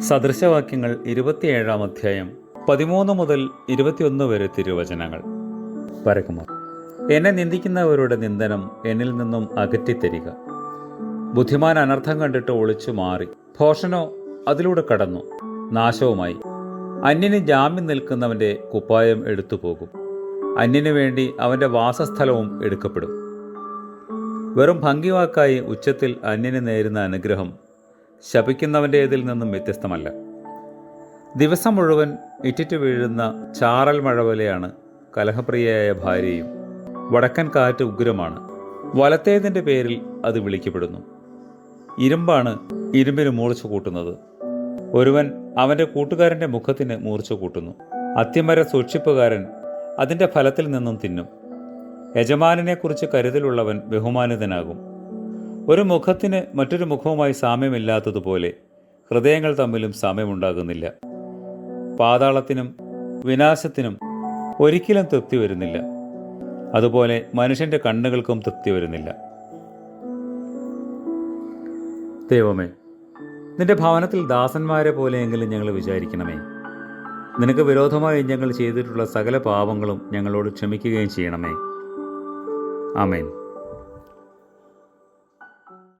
സദൃശവാക്യങ്ങൾ ഇരുപത്തിയേഴാം അധ്യായം പതിമൂന്ന് മുതൽ ഇരുപത്തിയൊന്ന് വരെ തിരുവചനങ്ങൾ. പരക്കുമാർ എന്നെ നിന്ദിക്കുന്നവരുടെ നിന്ദനം എന്നിൽ നിന്നും അകറ്റിത്തരിക. ബുദ്ധിമാൻ അനർത്ഥം കണ്ടിട്ട് ഒളിച്ചു മാറി. ഭോഷനോ അതിലൂടെ കടന്നു. നാശവുമായി. അന്യന് ജാമ്യം നിൽക്കുന്നവന്റെ കുപ്പായം എടുത്തു പോകും അന്യനു വേണ്ടി അവന്റെ വാസസ്ഥലവും എടുക്കപ്പെടും. വെറും ഭംഗിവാക്കായി ഉച്ചത്തിൽ അന്യന് നേരുന്ന അനുഗ്രഹം ശപിക്കുന്നവന്റേതിൽ നിന്നും വ്യത്യസ്തമല്ല. ദിവസം മുഴുവൻ ഇറ്റിറ്റ് വീഴുന്ന ചാറൽ മഴ പോലെയാണ് കലഹപ്രിയയായ ഭാര്യയും. വടക്കൻ കാറ്റ് ഉഗ്രമാണ്. വലത്തേതിന്റെ പേരിൽ അത് വിളിക്കപ്പെടുന്നു. ഇരുമ്പാണ് ഇരുമ്പിന് മൂർച്ച കൂട്ടുന്നത്. ഒരുവൻ അവന്റെ കൂട്ടുകാരന്റെ മുഖത്തിന് മൂർച്ച കൂട്ടുന്നു. അത്യമര സൂക്ഷിപ്പുകാരൻ അതിന്റെ ഫലത്തിൽ നിന്നും തിന്നും. യജമാനെക്കുറിച്ച് കരുതലുള്ളവൻ ബഹുമാനിതനാകും. ഒരു മുഖത്തിന് മറ്റൊരു മുഖവുമായി സാമ്യമില്ലാത്തതുപോലെ ഹൃദയങ്ങൾ തമ്മിലും സാമ്യമുണ്ടാകുന്നില്ല. പാതാളത്തിനും വിനാശത്തിനും ഒരിക്കലും തൃപ്തി വരുന്നില്ല. അതുപോലെ മനുഷ്യന്റെ കണ്ണുകൾക്കും തൃപ്തി വരുന്നില്ല. ദൈവമേ നിന്റെ ഭവനത്തിൽ ദാസന്മാരെ പോലെയെങ്കിലും ഞങ്ങൾ വിചാരിക്കണമേ. നിനക്ക് വിരോധമായി ഞങ്ങൾ ചെയ്തിട്ടുള്ള സകല പാപങ്ങളും ഞങ്ങളോട് ക്ഷമിക്കുകയും ചെയ്യണമേ. ആമേൻ.